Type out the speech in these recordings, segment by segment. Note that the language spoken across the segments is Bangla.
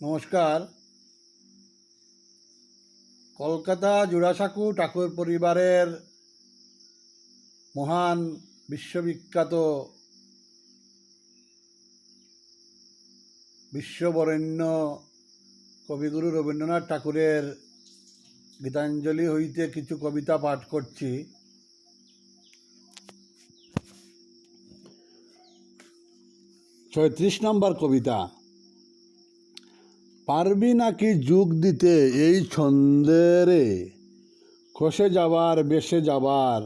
নমস্কার। কলকাতা জোড়াসাঁকু ঠাকুর পরিবারের মহান বিশ্ববিখ্যাত বিশ্ববরেণ্য কবিগুরু রবীন্দ্রনাথ ঠাকুরের গীতাঞ্জলি হইতে কিছু কবিতা পাঠ করছি। ছয়ত্রিশ নম্বর কবিতা। পারবি নাকি যুগ দিতে এই ছন্দেরে খসে যাবার, বেসে যাবার,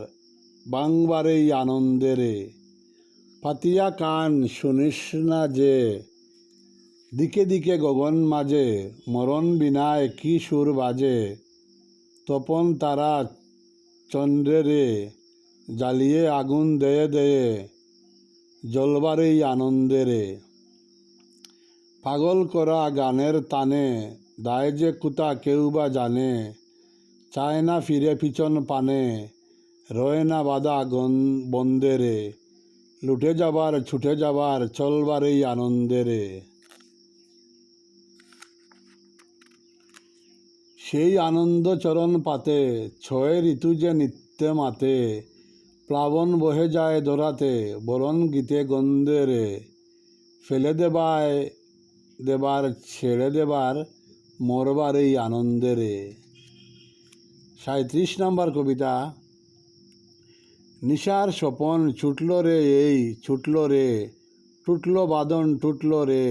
বাংবার এই আনন্দেরে পাতিয়া কান শুনিস না যে, দিকে দিকে গগন মাঝে, মরণ বিনায় কি সুর বাজে? তপন তারা চন্দ্রেরে জ্বালিয়ে আগুন দেয়ে দেয়ে জলবার এই আনন্দেরে পাগল করা গানের টানে দায় যে কুতা কেউ বা জানে, চায় না ফিরে পিছন পানে, রয় না বাধা গন, বন্দেরে, লুটে যাবার, ছুটে যাবার, চলবার এই আনন্দেরে। সেই আনন্দ চরণ পাতে, ছয় ঋতু যে নিত্যে মাতে, প্লাবন বহে যায় দোরাতে বরণ গীতে গন্ধেরে ফেলে দেবায় দেবার ছেড়ে দেবার মরবার এই আনন্দেরে সাঁত্রিশ নম্বর কবিতা, নিশার স্বপন ছুটল রে, এই ছুটল রে, টুটল বাদন টুটল রে,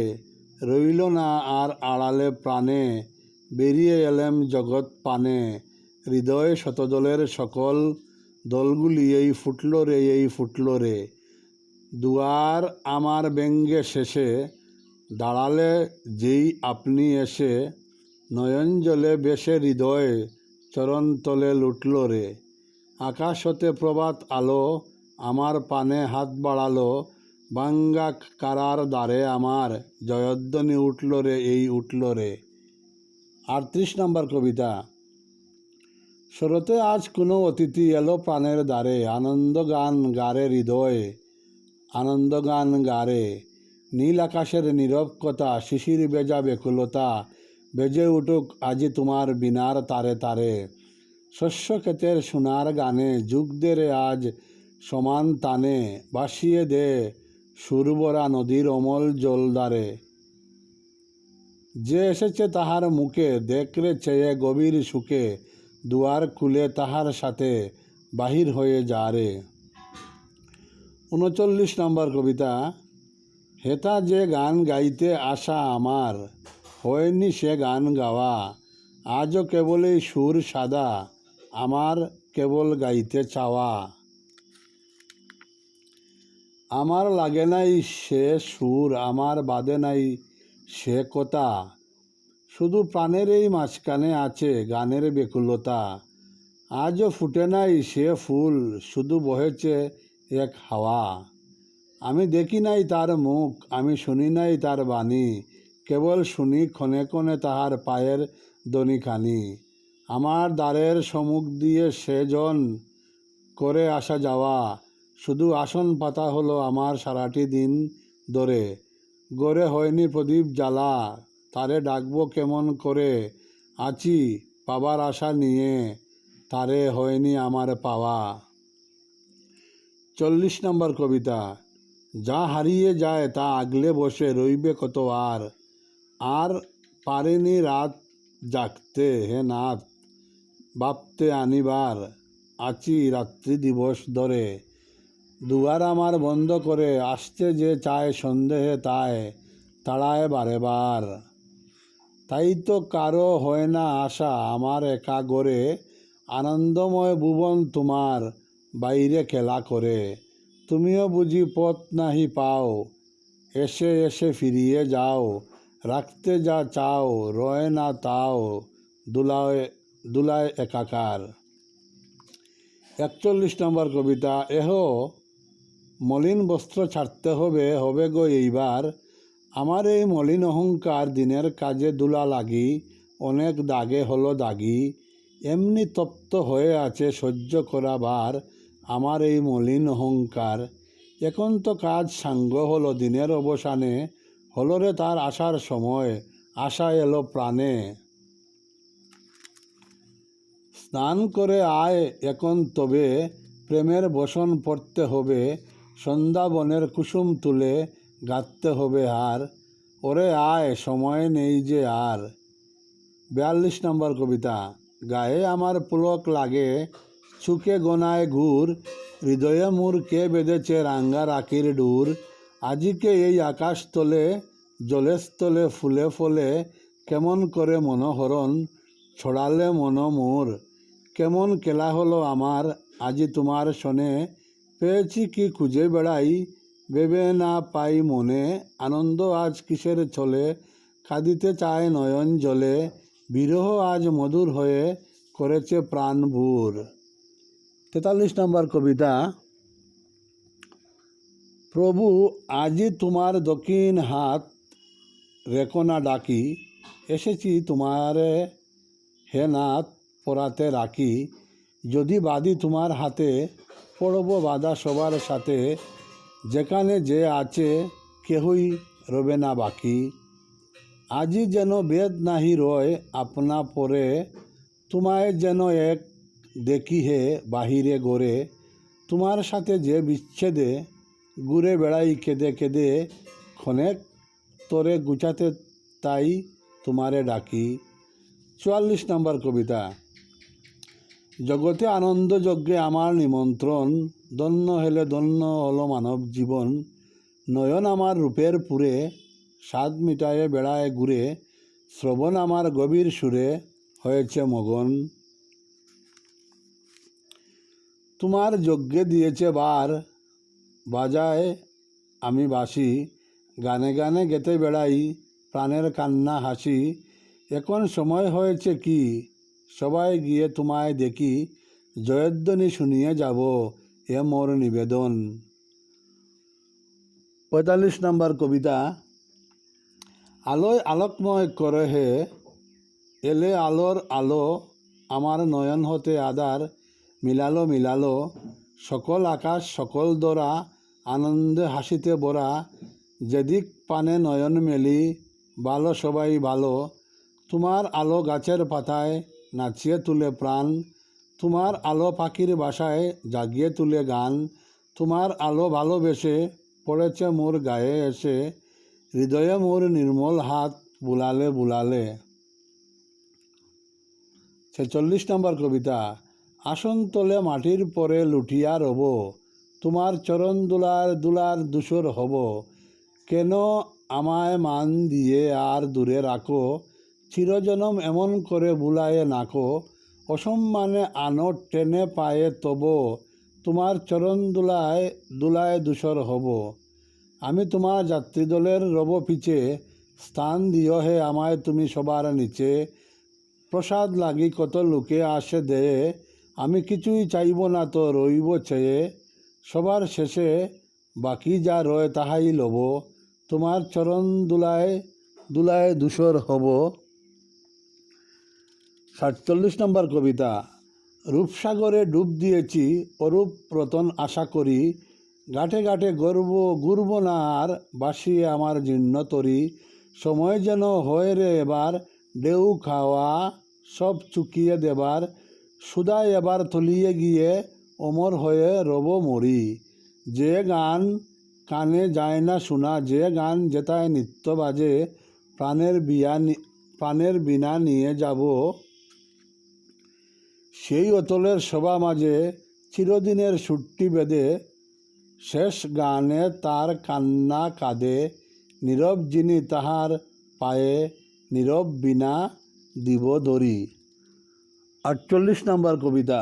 রইল না আর আড়ালে প্রাণে, বেরিয়ে এলেম জগৎ পানে, হৃদয় শতদলের সকল দলগুলি এই ফুটল রে, এই ফুটল রে। দুয়ার আমার ব্যঙ্গে শেষে দাঁড়ালে যেই আপনি এসে নয়ন জলে বেশে হৃদয় চরণ তলে লুটল রে। আকাশ হতে প্রভাত আলো, আমার পানে হাত বাড়ালো, বাঙ্গা কারার দ্বারে আমার জয়ধ্বনি উঠল রে, এই উঠল রে। আটত্রিশ নম্বর কবিতা। শরতে আজ কোনো অতিথি এলো প্রাণের দ্বারে আনন্দ গান গারে হৃদয়ে আনন্দ গান গারে। নীল আকাশের নীরব কথা শিশির বেজা বেকুলতা বেজে উঠুক আজি তোমার বিনার তারে তারে। শস্য ক্ষেতের সোনার গানে যুগ দে রে আজ সমান তানে বাসিয়ে দে সুরবরা নদীর অমল জলদারে যে এসেছে তাহার মুখে দেখরে চেয়ে গভীর সুখে, দুয়ার খুলে তাহার সাথে বাহির হয়ে যা রে। উনচল্লিশ নম্বর কবিতা হেতা যে গান গাইতে আসা আমার, হয়নি সে গান গাওয়া। আজও কেবলই সুর সাদা, আমার কেবল গাইতে চাওয়া। আমার লাগে নাই সে সুর, আমার বাদে নাই সে কথা। শুধু প্রাণের এই মাঝখানে আছে গানের বেকুলতা। আজও ফুটে নাই সে ফুল, শুধু বহেছে এক হাওয়া। আমি দেখি নাই তার মুখ, আমি শুনি নাই তার বাণী, কেবল শুনি ক্ষণে ক্ষণে তাহার পায়ের দনিখানি। আমার দ্বারের সম্মুখ দিয়ে সেজন করে আসা যাওয়া, শুধু আসন পাতা হলো আমার সারাটি দিন ধরে। গড়ে হয়নি প্রদীপ জ্বালা, তারে ডাকবো কেমন করে? আছি পাবার আশা নিয়ে, তারে হয়নি আমার পাওয়া। চল্লিশ নম্বর কবিতা যা হারিয়ে যায় তা আগলে বসে রইবে কত আর। আর পারেনি রাত জাগতে হে নাথ, ভাবতে আনিবার আছি রাত্রি দিবস ধরে। দুয়ার আমার বন্ধ করে আসতে যে চায় সন্দেহে তাই তাড়ায় বারে বার। তাই তো কারও হয় না আশা আমার একা গড়ে আনন্দময় ভুবন তোমার বাইরে খেলা করে। তুমিও বুঝি পথ নাহি পাও। এসে এসে ফিরিয়ে যাও। রাখতে যা চাও, রয় না তাও, দুলায় দুলায় একাকার। একচল্লিশ নম্বর কবিতা, এহ, মলিন বস্ত্র ছাড়তে হবে হবে গো এইবার। আমার এই মলিন অহংকার দিনের কাজে দুলা লাগি, অনেক দাগে হলো দাগি। এমনি তপ্ত হয়ে আছে সহ্য করাবার আমার এই মলিন অহংকার এখন তো কাজ সাঙ্গ হলো দিনের অবসানে, হলো রে তার আসার সময়, আশা এলো প্রাণে। স্নান করে আয় এখন তবে প্রেমের বসন পড়তে হবে সন্ধ্যাবনের কুসুম তুলে গাঁথতে হবে আর ওরে আয়, সময় নেই যে আর। বিয়াল্লিশ নম্বর কবিতা, গায়ে আমার পুলক লাগে চুকে গোনায় ঘুর হৃদয়ে মুর কে বেঁধেছে রাঙ্গা রাখির ডুর। আজিকে এই আকাশ তলে জলেস্থলে ফুলে ফলে, কেমন করে মনোহরণ ছড়ালে মন মোর কেমন কেলা হলো আমার, আজি তোমার শোনে, পেয়েছি কি খুঁজে বেড়াই, ভেবে না পাই মনে। আনন্দ আজ কিসের চলে কাঁদিতে চায় নয়ন জলে, বিরহ আজ মধুর হয়ে করেছে প্রাণ ভুর। তেতাল্লিশ নম্বর কবিতা, প্রভু, আজি তোমার দক্ষিণ হাত রেখো না ডাকি, এসেছি তোমারে হে নাথ পরাতে রাখি। যদি বাদি তোমার হাতে পড়ব বাধা সবার সাথে, যেখানে যে আছে কেহই রবে না বাকি। আজি যেন বেদ নাহি রয় আপনা পরে, তোমায় যেন এক দেখি হে বাহিরে গড়ে, তোমার সাথে যে বিচ্ছেদে ঘুরে বেড়াই কেঁদে কেঁদে, ক্ষণেক তোরে গুছাতে তাই তোমারে ডাকি। চুয়াল্লিশ নম্বর কবিতা। জগতে আনন্দ যজ্ঞে আমার নিমন্ত্রণ দন্য হেলে দন্য হলো মানব জীবন। নয়ন আমার রূপের পুরে, স্বাদ মিটায়ে বেড়ায় ঘুরে, শ্রবণ আমার গভীর সুরে, হয়েছে মগন। তোমার যজ্ঞে দিয়েছে বার। বাজায় আমি বাসি গানে গানে গেতে বেড়াই, প্রাণের কান্না হাসি। এখন সময় হয়েছে কি? সবাই গিয়ে তোমায় দেখি, জয়ধ্বনি শুনিয়ে যাব এ মোর নিবেদন। পঁয়তাল্লিশ নম্বর কবিতা, আলোয় আলোকময় করে হে এলে আলোর আলো, আমার নয়ন হতে আদার মিলালো মিলালো। সকল আকাশ, সকল দরা আনন্দে হাসিতে ভরা। যেদিক পানে নয়ন মেলি ভালো সবাই ভালো তোমার আলো গাছের পাতায় নাচিয়ে তুলে প্রাণ। তোমার আলো পাখির বাসায় জাগিয়ে তুলে গান। তোমার আলো ভালোবেসে পড়েছে মোর গায়ে এসে। হৃদয়ে মোর নির্মল হাত বুলালে বুলালে। ছেচল্লিশ নম্বর কবিতা। আসন তোলে মাটির পরে লুটিয়া রব। তোমার চরণ দুলার দুলার দূষর হব। কেন আমায় মান দিয়ে আর দূরে রাখো? চিরজনম এমন করে বুলায়ে নাকো। অসম্মানে আনো টেনে পায়ে তব। তোমার চরণ দুলায় দুলায় দূষর হব। আমি তোমার যাত্রীদলের রব পিছে। স্থান দিও হে আমায় তুমি সবার নিচে। প্রসাদ লাগি কত লোকে আসে দেয়ে আমি কিছুই চাইব না তো রইব চেয়ে, সবার শেষে বাকি যা রয় তাহাই লব, তোমার চরণ দুলায় দুলায় দূষর হব। সাতচল্লিশ নম্বর কবিতা, রূপসাগরে ডুব দিয়েছি, অরূপ রতন আশা করি, ঘাটে ঘাটে গর্ব গুরব না আর বাসিয়ে আমার জীর্ণ তরি, সময় যেন হয় রে এবার, ঢেউ খাওয়া সব চুকিয়ে দেবার সুদায় এবার তলিয়ে গিয়ে অমর হয়ে রব মরি যে গান কানে যায় না শোনা, যে গান যেতায় নিত্য বাজে প্রাণের বিয়া প্রাণের বিনা নিয়ে যাব। সেই অতলের সভা মাঝে চিরদিনের সুট্টি বেঁধে শেষ গানে তার কান্না কাঁদে নীরব যিনি তাহার পায়ে নীরব বিনা দিব দরি আটচল্লিশ নম্বর কবিতা।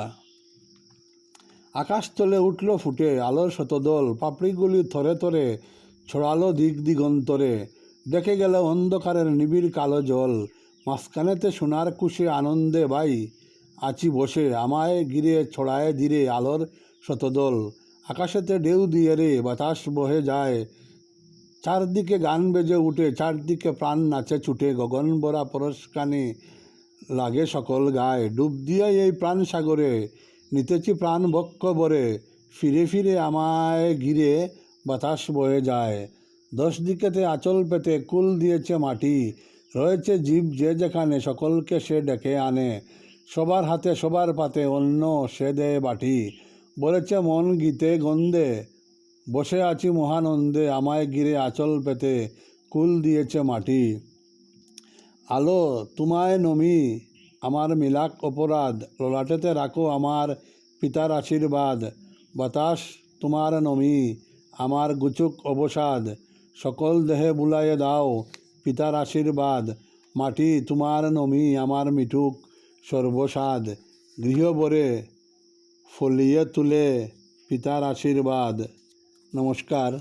আকাশ তলে উঠল ফুটে আলোর শতদল, পাপড়িগুলি থরে থরে ছড়ালো দিক দিগন্তরে। দেখে গেল অন্ধকারের নিবিড় কালো জল, মাঝখানেতে সোনার কুশে আনন্দে বাই। আছি বসে, আমায় গিরে ছড়ায় ধীরে আলোর শতদল। আকাশেতে ঢেউ দিয়ে রে, বাতাস বহে যায়। চারদিকে গান বেজে উঠে, চারদিকে প্রাণ নাচে ছুটে, গগন ভরা পরশকানে। লাগে সকল গায়ে। ডুব দিয়ে এই প্রাণ সাগরে, নিতেছি প্রাণ বক্ষ বরে ফিরে ফিরে আমায় ঘিরে বাতাস বয়ে যায়। দশ দিকেতে আঁচল পেতে কুল দিয়েছে মাটি। রয়েছে জীব যে যেখানে সকলকে সে ডেকে আনে। সবার হাতে সবার পাতে অন্য সে দেয় বাটি। বলেছে মন গীতে গন্ধে, বসে আছি মহানন্দে, আমায় গিরে আচল পেতে কুল দিয়েছে মাটি। আলো, তোমায় নমি। আমার মিলাক অপরাধ, ললাটেতে রাখো আমার পিতার আশীর্বাদ। বাতাস, তোমার নমি। আমার গুচুক অবসাদ, সকল দেহে বুলাইয়ে দাও পিতার আশীর্বাদ। মাটি, তোমার নমি, আমার মিঠুক সর্বসাদ। গৃহবরে ফলিয়ে তুলে পিতার আশীর্বাদ। নমস্কার।